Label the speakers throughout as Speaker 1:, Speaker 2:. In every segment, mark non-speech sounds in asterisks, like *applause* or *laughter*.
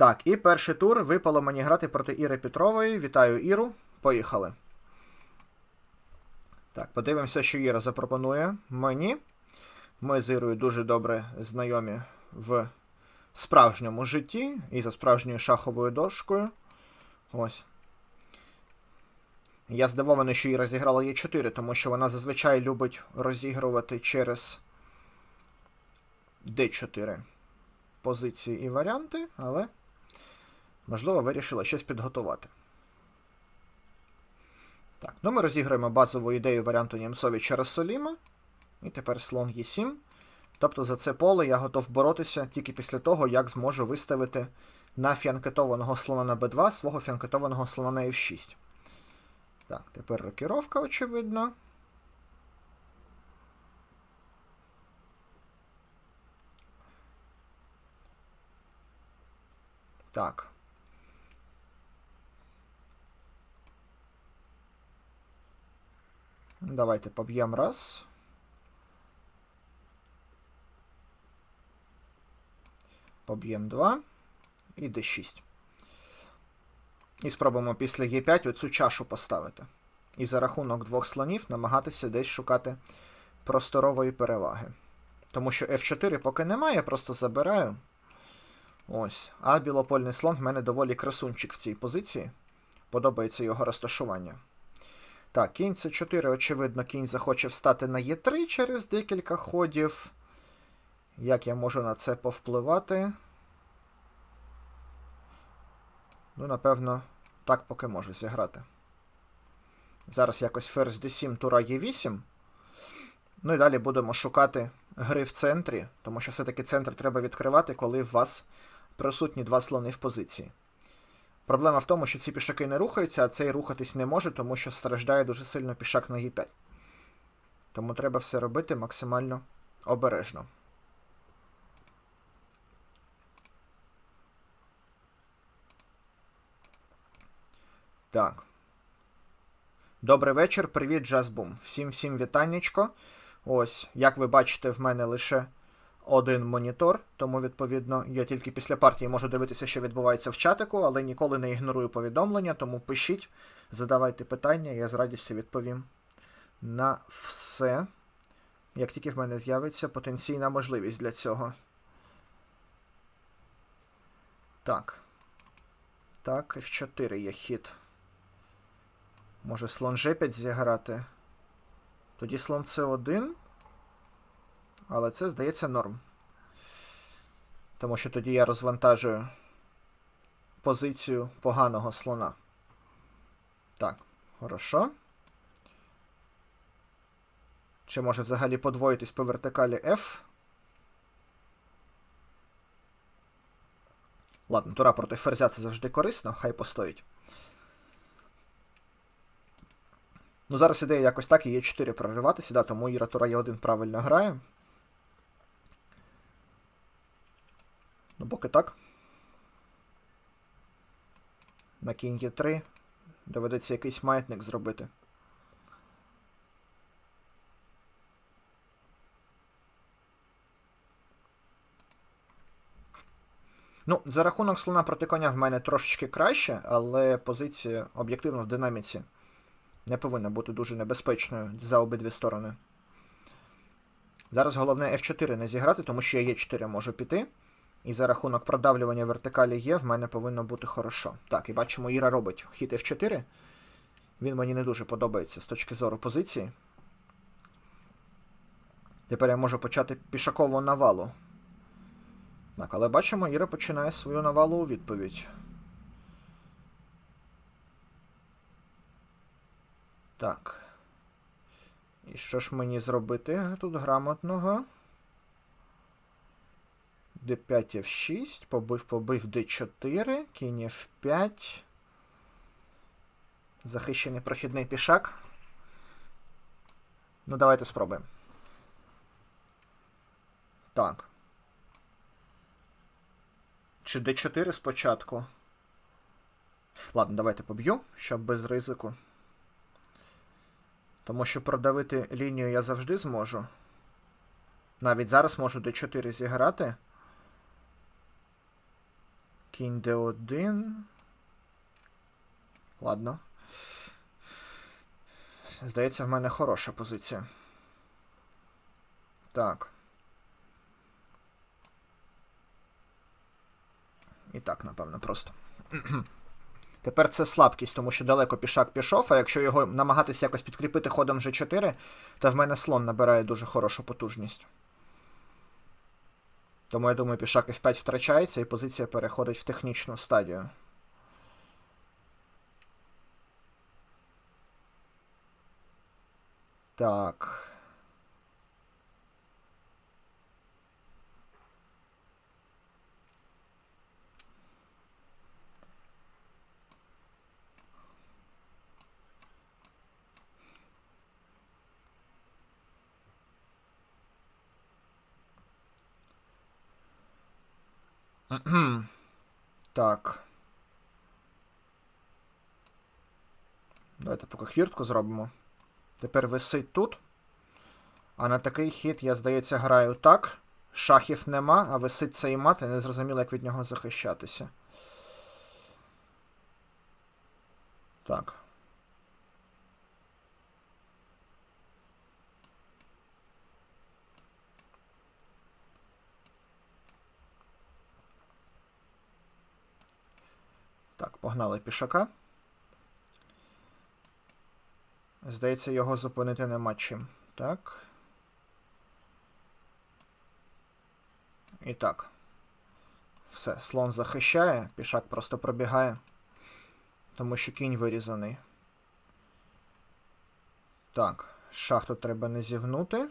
Speaker 1: Так, і перший тур випало мені грати проти Іри Петрової. Вітаю Іру. Поїхали. Так, подивимося, що Іра запропонує мені. Ми з Ірою дуже добре знайомі в справжньому житті і за справжньою шаховою дошкою. Ось. Я здивований, що Іра зіграла Е4, тому що вона зазвичай любить розігрувати через D4 позиції і варіанти, але, можливо, вирішила щось підготувати. Так, ну ми розіграємо базову ідею варіанту Німцові Соліма. І тепер слон Е7. Тобто за це поле я готов боротися тільки після того, як зможу виставити на фіанкетованого слона на b2 свого фіанкетованого слона на f6. Так, тепер рокіровка, очевидно. Так. Давайте поб'ємо раз. Поб'ємо 2 і d6. І спробуємо після Е5 оцю чашу поставити. І за рахунок двох слонів намагатися десь шукати просторової переваги. Тому що F4 поки немає, я просто забираю. Ось. А білопольний слон в мене доволі красунчик в цій позиції. Подобається його розташування. Так, кінь С4, очевидно, кінь захоче встати на Е3 через декілька ходів. Як я можу на це повпливати? Ну, напевно, так поки можу зіграти. Зараз якось ферзь d7, тура Е8. Ну і далі будемо шукати гри в центрі, тому що все-таки центр треба відкривати, коли у вас присутні два слони в позиції. Проблема в тому, що ці пішаки не рухаються, а цей рухатись не може, тому що страждає дуже сильно пішак на Е5. Тому треба все робити максимально обережно. Так. Добрий вечір, привіт, Джазбум. Всім всім вітаннячко. Ось, як ви бачите, в мене лише один монітор, тому, відповідно, я тільки після партії можу дивитися, що відбувається в чатику, але ніколи не ігнорую повідомлення, тому пишіть, задавайте питання, я з радістю відповім на все. Як тільки в мене з'явиться потенційна можливість для цього. Так. Так, F4 є хід. Може слон G5 зіграти. Тоді слон C1. Але це, здається, норм. Тому що тоді я розвантажую позицію поганого слона. Так, хорошо. Чи може взагалі подвоїтись по вертикалі F? Ладно, тура проти ферзя це завжди корисно, хай постоїть. Ну, зараз ідея якось так і є 4 прориватися, да, тому Іра Тура Є1 правильно грає. Ну, поки так. На кінь Є3 доведеться якийсь маятник зробити. Ну, за рахунок слона проти коня в мене трошечки краще, але позиція об'єктивно в динаміці не повинна бути дуже небезпечною за обидві сторони. Зараз головне F4 не зіграти, тому що я Е4 можу піти. І за рахунок продавлювання вертикалі є, в мене повинно бути хорошо. Так, і бачимо, Іра робить хід F4. Він мені не дуже подобається з точки зору позиції. Тепер я можу почати пішакову навалу. Так, але бачимо, Іра починає свою навалу у відповідь. Так. І що ж мені зробити тут грамотного? D5 f6, побив, побив d4, кінь f5. Захищений прохідний пішак. Ну, давайте спробуємо. Так. Чи d4 спочатку? Ладно, давайте поб'ю, щоб без ризику. Тому що продавити лінію я завжди зможу. Навіть зараз можу d4 зіграти. Кінь d1. Ладно. Здається, в мене хороша позиція. Так. І так, напевно, просто. *clears throat* Тепер це слабкість, тому що далеко пішак пішов, а якщо його намагатися якось підкріпити ходом G4, то в мене слон набирає дуже хорошу потужність. Тому я думаю, пішак F5 втрачається і позиція переходить в технічну стадію. Так. *clears throat* Так. Давайте поки хвіртку зробимо. Тепер висить тут. А на такий хід, я, здається, граю так. Шахів нема, а висить цей мат, і не зрозуміло, як від нього захищатися. Так. Так, погнали пішака. Здається, його зупинити нема чим. Так. І так. Все, слон захищає, пішак просто пробігає, тому що кінь вирізаний. Так, шах тут треба не зівнути.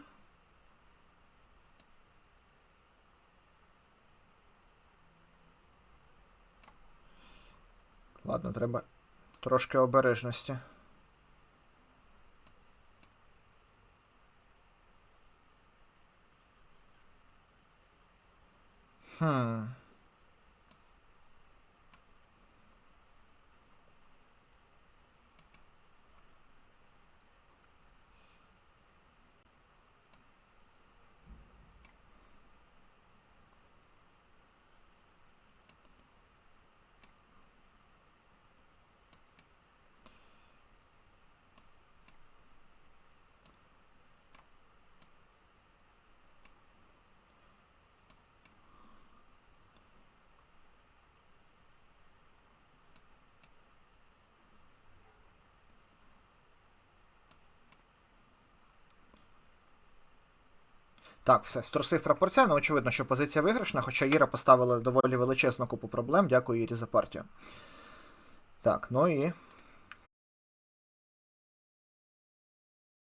Speaker 1: Ладно, треба трошки обережності. Хм. Так, все, струсив прапорця, ну очевидно, що позиція виграшна, хоча Іра поставила доволі величезну купу проблем. Дякую Ірі за партію. Так, ну і